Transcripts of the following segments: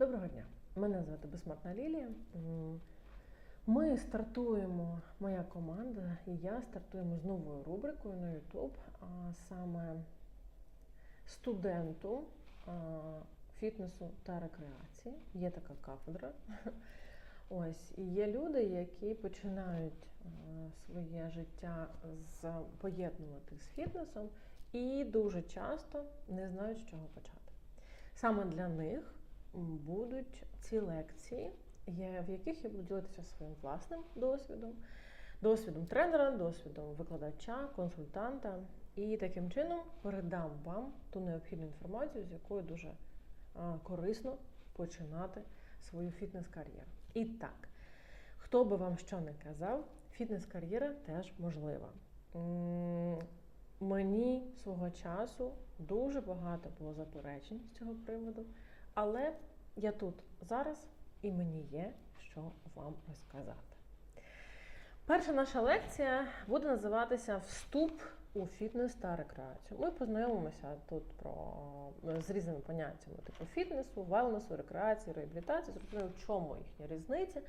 Доброго дня! Мене звати Безсмертна Лілія. Ми стартуємо, моя команда і я стартуємо з новою рубрикою на YouTube, а саме студенту фітнесу та рекреації. Є така кафедра. Ось і є люди, які починають своє життя з поєднувати з фітнесом і дуже часто не знають, з чого почати. Саме для них будуть ці лекції, в яких я буду ділитися своїм власним досвідом, досвідом тренера, досвідом викладача, консультанта, і таким чином передам вам ту необхідну інформацію, з якою дуже корисно починати свою фітнес-кар'єру. І так, хто би вам що не казав, фітнес-кар'єра теж можлива. Мені свого часу дуже багато було заперечень з цього приводу, але я тут зараз і мені є що вам розказати. Перша наша лекція буде називатися Вступ у фітнес та рекреацію. Ми познайомимося тут про з різними поняттями типу фітнесу, велнесу, рекреації, реабілітації, зрозуміло, в чому їхня різниця.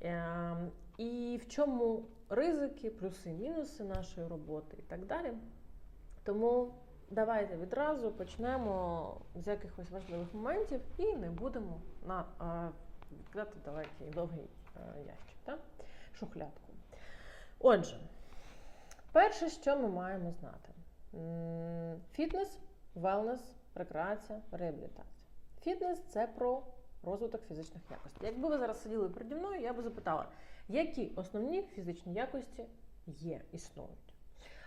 Ем, І в чому ризики, плюси, мінуси нашої роботи і так далі. Тому давайте відразу почнемо з якихось важливих моментів і не будемо на а, відкидати далекий довгий ящик, так? шухлядку. Отже, перше, що ми маємо знати: фітнес, велнес, рекреація, реабілітація. Фітнес це про розвиток фізичних якостей. Якби ви зараз сиділи переді мною, я би запитала, які основні фізичні якості є, існують.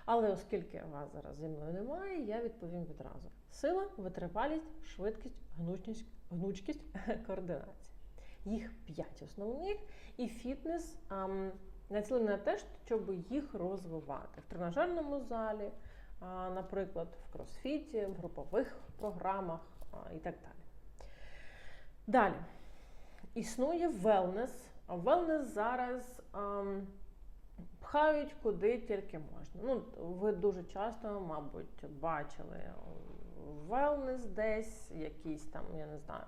Але оскільки вас зараз зі мною немає, я відповім відразу: сила, витривалість, швидкість, гнучність, гнучкість, координація. Їх п'ять основних, і фітнес ам, націлений на те, щоб їх розвивати в тренажерному залі, а, наприклад, в кросфіті, в групових програмах а, і так далі. Далі. Існує велнес. А велнес зараз ам, пхають куди тільки можна. Ну, ви дуже часто, мабуть, бачили велнес десь, якісь там, я не знаю,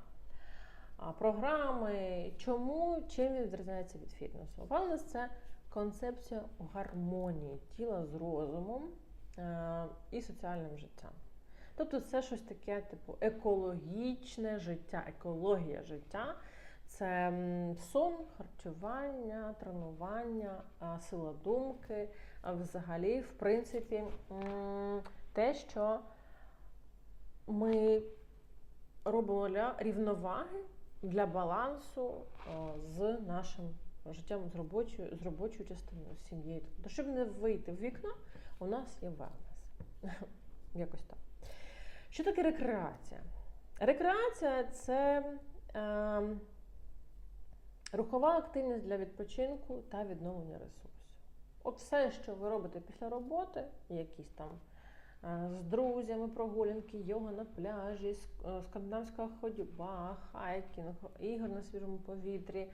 програми. Чому? Чим він відрізняється від фітнесу? Велнес це концепція гармонії тіла з розумом е, і соціальним життям. Тобто це щось таке, типу, екологічне життя, екологія життя. Це сон, харчування, тренування, сила думки, взагалі, в принципі, те, що ми робимо для рівноваги, для балансу з нашим життям, з робочою, з робочою частиною, з сім'єю. Тобто, щоб не вийти в вікно, у нас є велнес. Якось так. Що таке рекреація? Рекреація це е, рухова активність для відпочинку та відновлення ресурсів. От все, що ви робите після роботи, якісь там е, з друзями прогулянки, йога на пляжі, е, скандинавська ходьба, хайкінг, ігор на свіжому повітрі,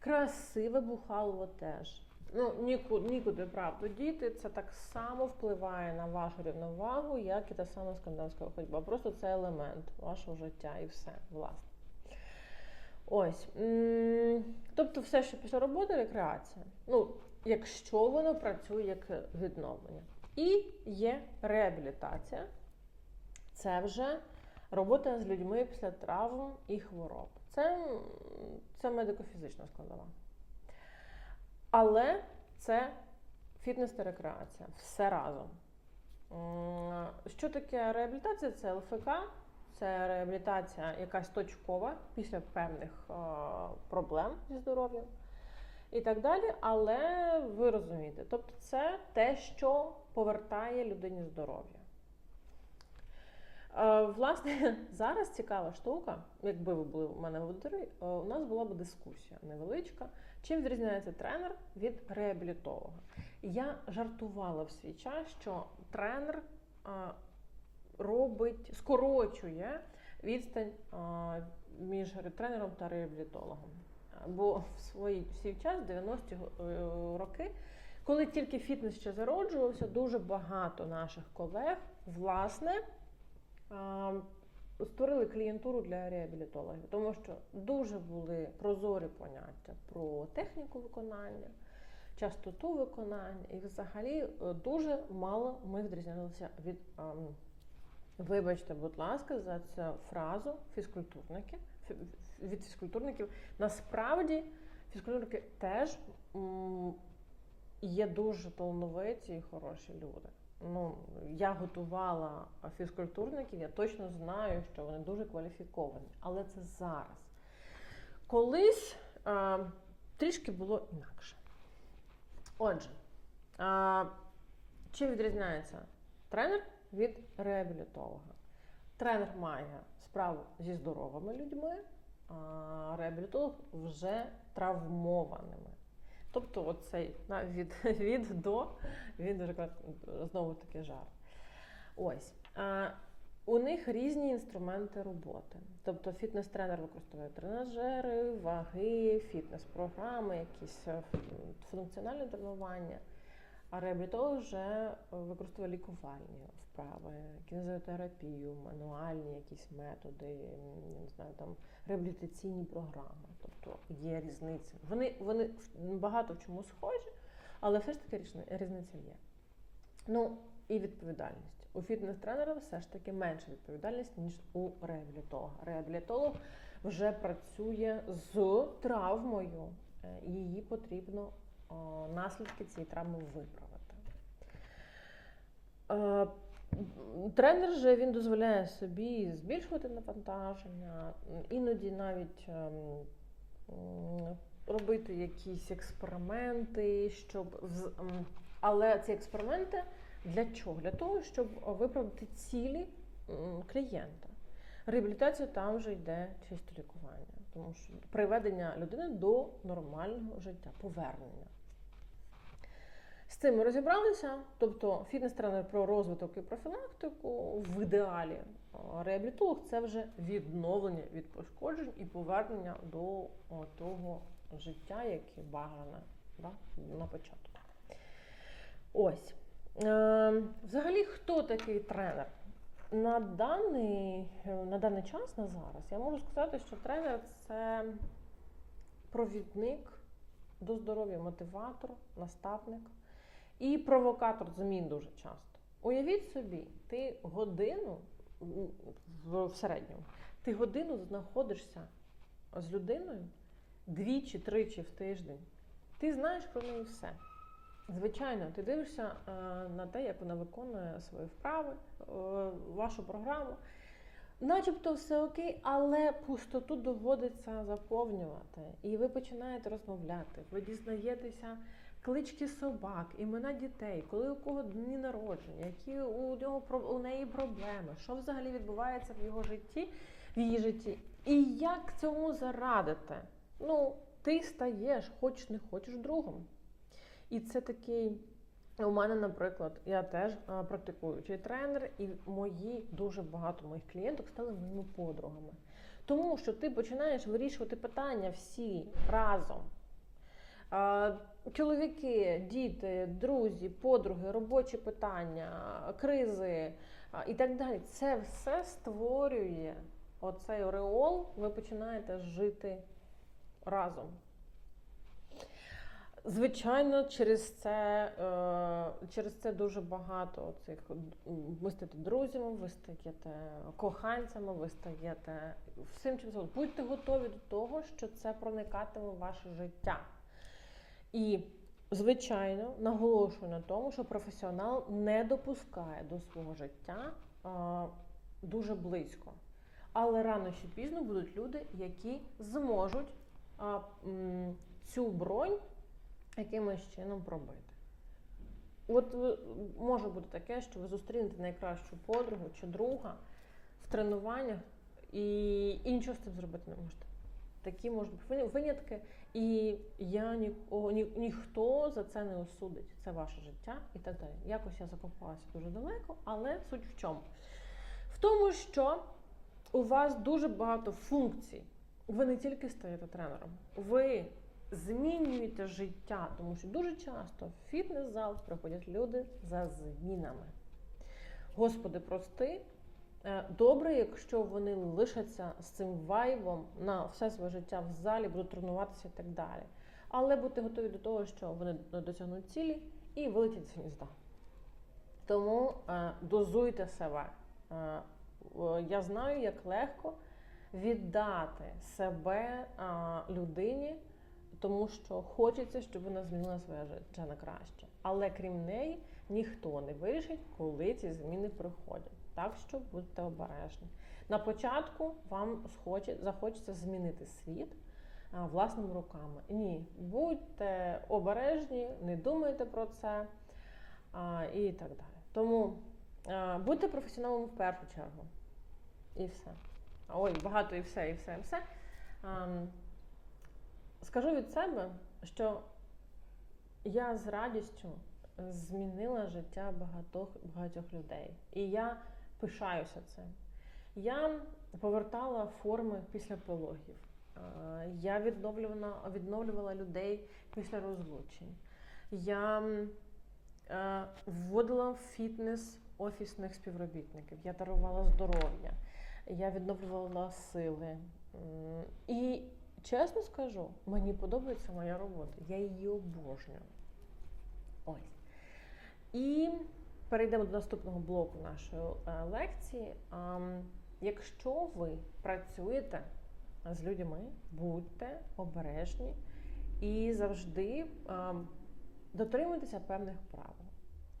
красиве бухалово теж. Ну, нікуди, нікуди правду діти, це так само впливає на вашу рівновагу, як і та сама скандинавська ходьба. Просто це елемент вашого життя і все, власне. Ось. Тобто, все, що після роботи, рекреація. Ну, якщо воно працює як відновлення. І є реабілітація. Це вже робота з людьми після травм і хвороб. Це, це медико-фізична складова. Але це фітнес та рекреація. Все разом. Що таке реабілітація? Це ЛФК, це реабілітація якась точкова після певних е, проблем зі здоров'ям і так далі. Але ви розумієте, тобто це те, що повертає людині здоров'я. Е, Власне, зараз цікава штука, якби ви були у мене в аудиторії, е, у нас була б дискусія невеличка. Чим відрізняється тренер від реабілітолога? Я жартувала в свій час, що тренер робить, скорочує відстань між тренером та реабілітологом. Бо в свій, в свій час, 90-ті е, роки, коли тільки фітнес ще зароджувався, дуже багато наших колег, власне, створили клієнтуру для реабілітологів, тому що дуже були прозорі поняття про техніку виконання, частоту виконання, і взагалі е, дуже мало ми відрізнялися від, вибачте, будь ласка, за цю фразу фізкультурники. Від фізкультурників насправді фізкультурники теж є дуже талановиті і хороші люди. Ну, я готувала фізкультурників, я точно знаю, що вони дуже кваліфіковані, але це зараз. Колись а, трішки було інакше. Отже, а, чим відрізняється тренер від реабілітолога? Тренер має справу зі здоровими людьми, а реабілітолог вже травмованими. Тобто, оцей від, від до він дуже знову таки жарт. Ось. У них різні інструменти роботи. Тобто фітнес-тренер використовує тренажери, ваги, фітнес-програми, якісь е, ф- функціональне тренування. А реабілітолог вже використовує лікувальні вправи, кінезотерапію, мануальні якісь методи, не знаю, там реабілітаційні програми. Тобто є різниця. Вони, вони багато в чому схожі, але все ж таки різни- різниця є. Ну і відповідальність. У фітнес-тренера все ж таки менша відповідальність, ніж у реабілітолога. Реабілітолог вже працює з травмою, е, її потрібно наслідки цієї травми виправити. Е, Тренер же він дозволяє собі збільшувати навантаження, іноді навіть ем, робити якісь експерименти, щоб але ці експерименти для чого? Для того, щоб виправдати цілі клієнта. Реабілітація там вже йде чисто лікування, тому що приведення людини до нормального життя, повернення. Цим ми розібралися. Тобто фітнес-тренер про розвиток і профілактику в ідеалі. Реабілітолог це вже відновлення від пошкоджень і повернення до того життя, яке бажане да, на початку. Ось. Е, взагалі, хто такий тренер? На даний, на даний час, на зараз, я можу сказати, що тренер це провідник до здоров'я, мотиватор, наставник і провокатор змін дуже часто. Уявіть собі, ти годину в, середньому, ти годину знаходишся з людиною двічі, тричі в тиждень. Ти знаєш про неї все. Звичайно, ти дивишся е, на те, як вона виконує свої вправи, е, вашу програму. Начебто все окей, але пустоту доводиться заповнювати. І ви починаєте розмовляти, ви дізнаєтеся клички собак, імена дітей, коли у кого дні народження, які у нього у неї проблеми, що взагалі відбувається в його житті, в її житті, і як цьому зарадити. Ну, ти стаєш, хоч не хочеш другом. І це такий. У мене, наприклад, я теж а, практикуючий тренер, і мої дуже багато моїх клієнток стали моїми подругами. Тому що ти починаєш вирішувати питання всі разом. Чоловіки, діти, друзі, подруги, робочі питання, кризи і так далі. Це все створює оцей ореол, ви починаєте жити разом. Звичайно, через це, е, через це дуже багато цих ви стаєте друзями, ви стаєте коханцями, ви стаєте всім чим. Будьте готові до того, що це проникатиме в ваше життя. І, звичайно, наголошую на тому, що професіонал не допускає до свого життя е, дуже близько. Але рано чи пізно будуть люди, які зможуть а, м, цю бронь якимось чином пробити. От може бути таке, що ви зустрінете найкращу подругу чи друга в тренуваннях і, і нічого з цим зробити не можете. Такі можуть бути винятки, і я ні, о, ні, ніхто за це не осудить. Це ваше життя і так далі. Якось я закопалася дуже далеко, але суть в чому? В тому, що у вас дуже багато функцій. Ви не тільки стаєте тренером, ви змінюєте життя, тому що дуже часто в фітнес-зал приходять люди за змінами. Господи, прости, Добре, якщо вони лишаться з цим вайбом на все своє життя в залі, будуть тренуватися і так далі. Але будьте готові до того, що вони досягнуть цілі і вилетять з гнізда. Тому е, дозуйте себе. Е, я знаю, як легко віддати себе е, людині, тому що хочеться, щоб вона змінила своє життя на краще. Але крім неї, ніхто не вирішить, коли ці зміни приходять. Так що будьте обережні. На початку вам схоче, захочеться змінити світ а, власними руками. Ні, будьте обережні, не думайте про це а, і так далі. Тому а, будьте професіоналом в першу чергу. І все. Ой, багато і все, і все, і все. А, скажу від себе, що я з радістю змінила життя багатьох, багатьох людей. І я пишаюся цим. Я повертала форми після пологів. Е, Я відновлювала, відновлювала людей після розлучень. Я е, вводила в фітнес офісних співробітників, я дарувала здоров'я, я відновлювала сили. І чесно скажу, мені подобається моя робота. Я її обожнюю. Ось. І перейдемо до наступного блоку нашої е, лекції. Якщо ви працюєте з людьми, будьте обережні і завжди дотримуйтеся певних правил.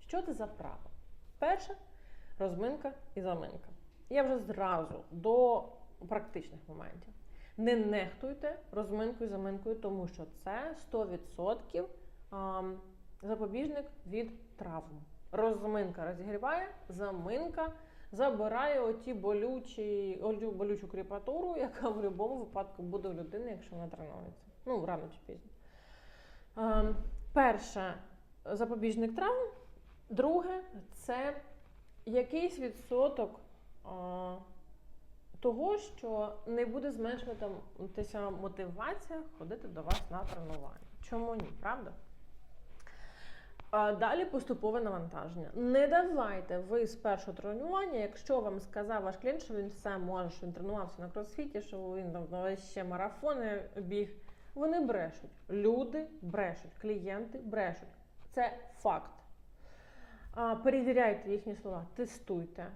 Що це за правила? Перше розминка і заминка. Я вже зразу до практичних моментів. Не нехтуйте розминкою і заминкою, тому що це 100% запобіжник від травм. Розминка розігріває, заминка забирає оті болючі, олю- болючу кріпатуру, яка в будь-якому випадку буде у людини, якщо вона тренується. Ну, рано чи пізно. Ем, перше запобіжник травм. Друге це якийсь відсоток а, того, що не буде зменшуватися мотивація ходити до вас на тренування. Чому ні, правда? А Далі поступове навантаження. Не давайте ви з першого тренування, якщо вам сказав ваш клієнт, що він все може, що він тренувався на кросфіті, що він там ще марафони біг. Вони брешуть. Люди брешуть, клієнти брешуть. Це факт. Перевіряйте їхні слова, тестуйте,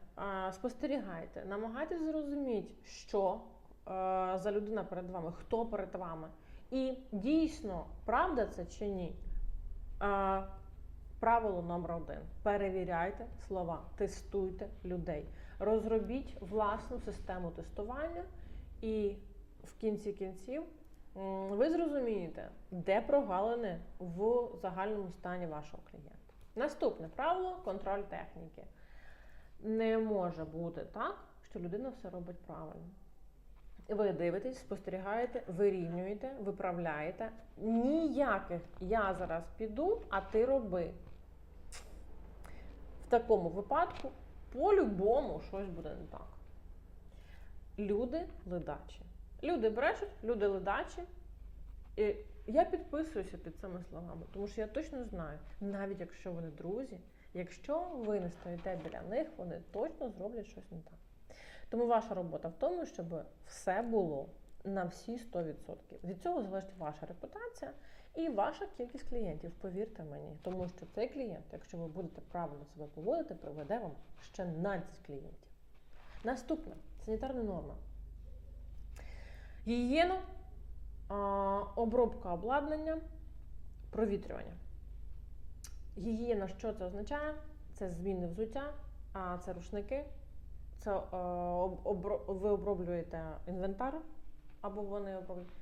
спостерігайте, намагайтесь зрозуміти, що за людина перед вами, хто перед вами. І дійсно, правда це чи ні? Правило номер один: перевіряйте слова, тестуйте людей, розробіть власну систему тестування, і в кінці кінців ви зрозумієте, де прогалини в загальному стані вашого клієнта. Наступне правило контроль техніки. Не може бути так, що людина все робить правильно. Ви дивитесь, спостерігаєте, вирівнюєте, виправляєте. Ніяких я зараз піду, а ти роби. Такому випадку по-любому щось буде не так. Люди ледачі. Люди брешуть, люди ледачі. І я підписуюся під цими словами, тому що я точно знаю, навіть якщо вони друзі, якщо ви не стоїте біля них, вони точно зроблять щось не так. Тому ваша робота в тому, щоб все було на всі 100%. Від цього залежить ваша репутація і ваша кількість клієнтів, повірте мені. Тому що цей клієнт, якщо ви будете правильно себе поводити, приведе вам ще на 10 клієнтів. Наступне санітарна норма. Гігієна, обробка обладнання, провітрювання. Гігієна, що це означає? Це зміни взуття, а це рушники. Це е, об- обро- ви оброблюєте інвентар, або вони оброблюють.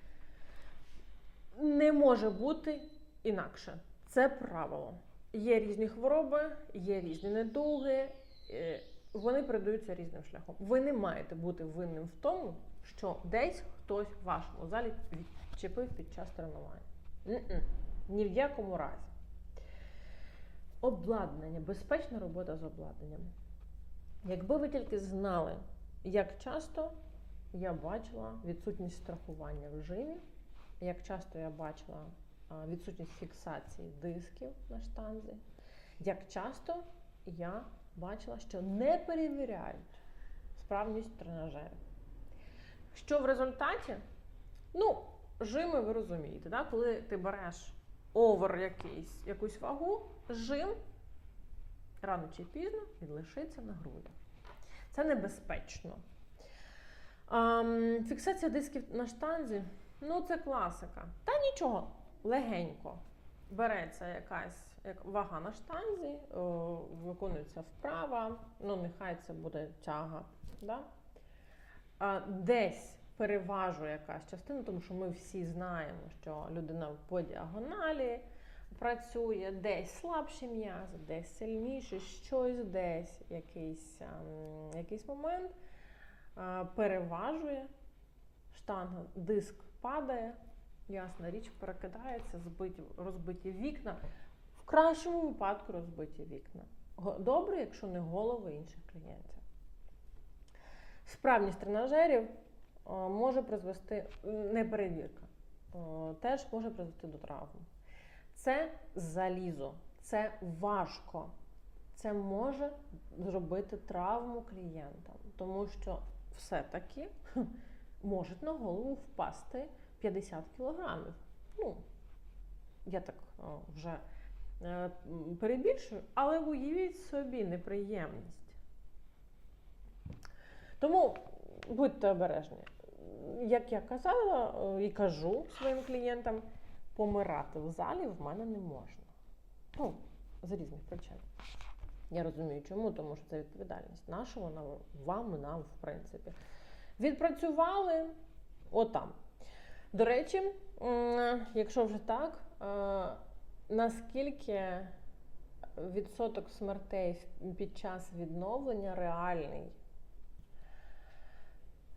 Не може бути інакше. Це правило. Є різні хвороби, є різні недуги, е, вони передаються різним шляхом. Ви не маєте бути винним в тому, що десь хтось в вашому залі відчепив під час тренування. Н-н. Ні в якому разі. Обладнання, безпечна робота з обладнанням. Якби ви тільки знали, як часто я бачила відсутність страхування в жимі, як часто я бачила відсутність фіксації дисків на штанзі, як часто я бачила, що не перевіряють вправність тренажерів. Що в результаті? Ну, жими ви розумієте, да? коли ти береш овер якийсь, якусь вагу, жим рано чи пізно він лишиться на грудях. Це небезпечно. Ам, фіксація дисків на штанзі ну це класика. Та нічого, легенько. Береться якась як вага на штанзі, о, виконується вправа, ну нехай це буде тяга. Да? А, десь переважує якась частина, тому що ми всі знаємо, що людина по діагоналі працює, десь слабші м'язи, десь сильніші, щось десь, якийсь, ем, якийсь момент переважує штанга, диск падає, ясна річ, перекидається, збиті, розбиті вікна. В кращому випадку розбиті вікна. Добре, якщо не голови інших клієнтів. Справність тренажерів може призвести м, не перевірка, е, теж може призвести до травм. Це залізо, це важко. Це може зробити травму клієнтам, тому що все-таки може на голову впасти 50 кілограмів. Ну, я так вже е, перебільшую, але уявіть собі неприємність. Тому будьте обережні. Як я казала і кажу своїм клієнтам, помирати в залі в мене не можна. Ну, з різних причин. Я розумію, чому, тому що це відповідальність. Наша вона вам нам, в принципі. Відпрацювали отам. До речі, якщо вже так, е, наскільки відсоток смертей під час відновлення реальний?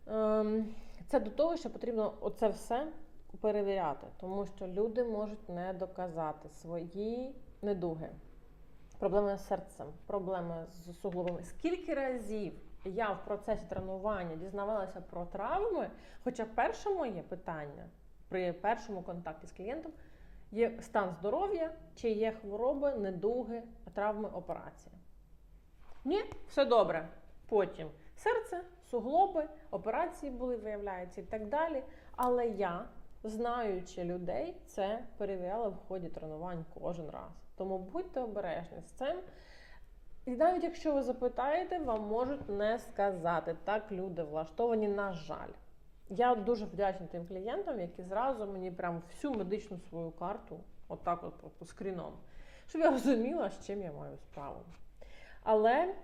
Ем, Це до того, що потрібно оце все перевіряти, тому що люди можуть не доказати свої недуги, проблеми з серцем, проблеми з суглобами. Скільки разів я в процесі тренування дізнавалася про травми, хоча перше моє питання при першому контакті з клієнтом є стан здоров'я, чи є хвороби, недуги, травми, операції. Ні, все добре. Потім серце, суглоби, операції були, виявляється, і так далі. Але я, знаючи людей, це перевіряла в ході тренувань кожен раз. Тому будьте обережні з цим. І навіть якщо ви запитаєте, вам можуть не сказати. Так люди влаштовані, на жаль. Я дуже вдячна тим клієнтам, які зразу мені прям всю медичну свою карту, отак от, от, скріном, щоб я розуміла, з чим я маю справу. Але,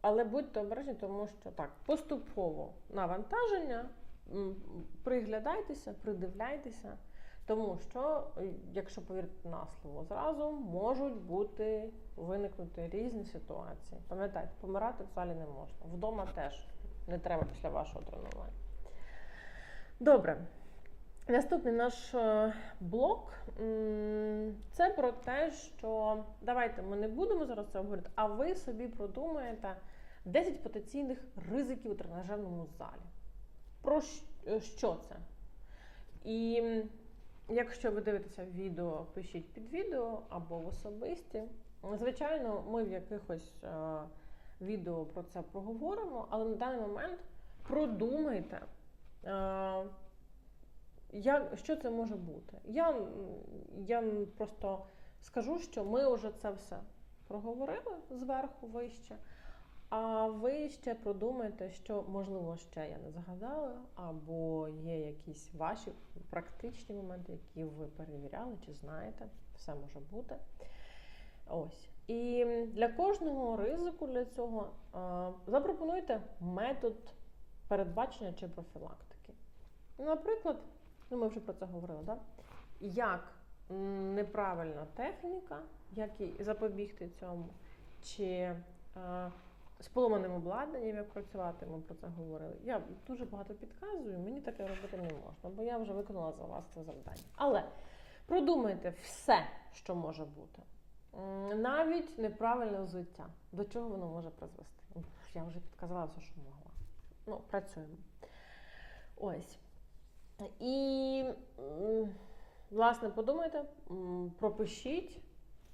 але будьте обережні, тому що так, поступово навантаження, приглядайтеся, придивляйтеся, тому що, е, якщо повірити на слово зразу, можуть бути виникнути різні ситуації. Пам'ятайте, помирати в залі не можна. Вдома теж не треба після вашого тренування. Добре. Наступний наш е, блок це про те, що давайте ми не будемо зараз це говорити, а ви собі продумаєте 10 потенційних ризиків у тренажерному залі. Про е, що це? І якщо ви дивитеся відео, пишіть під відео або в особисті. Звичайно, ми в якихось е, відео про це проговоримо, але на даний момент продумайте. Е, я, що це може бути? Я, я просто скажу, що ми вже це все проговорили зверху вище. А ви ще продумайте, що можливо ще я не згадала, або є якісь ваші практичні моменти, які ви перевіряли чи знаєте. Все може бути. Ось. І для кожного ризику для цього запропонуйте метод передбачення чи профілактики. Наприклад, ну ми вже про це говорили, да? як неправильна техніка, як і запобігти цьому, чи з поломаним обладнанням, як працювати, ми про це говорили. Я дуже багато підказую, мені таке робити не можна, бо я вже виконала за вас це завдання. Але продумайте все, що може бути. Навіть неправильне взуття. До чого воно може призвести? Я вже підказала все, що могла. Ну, працюємо. Ось. І, власне, подумайте, пропишіть,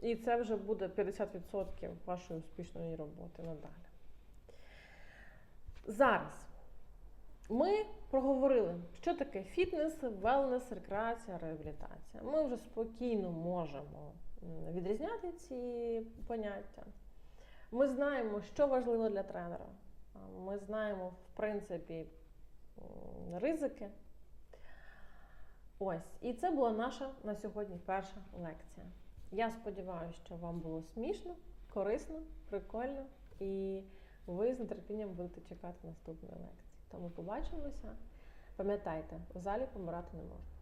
і це вже буде 50% вашої успішної роботи надалі. Зараз ми проговорили, що таке фітнес, велнес, рекреація, реабілітація. Ми вже спокійно можемо відрізняти ці поняття. Ми знаємо, що важливо для тренера. Ми знаємо, в принципі, ризики. Ось, і це була наша на сьогодні перша лекція. Я сподіваюся, що вам було смішно, корисно, прикольно, і ви з нетерпінням будете чекати наступної лекції. Тому побачимося. Пам'ятайте, у залі помирати не можна.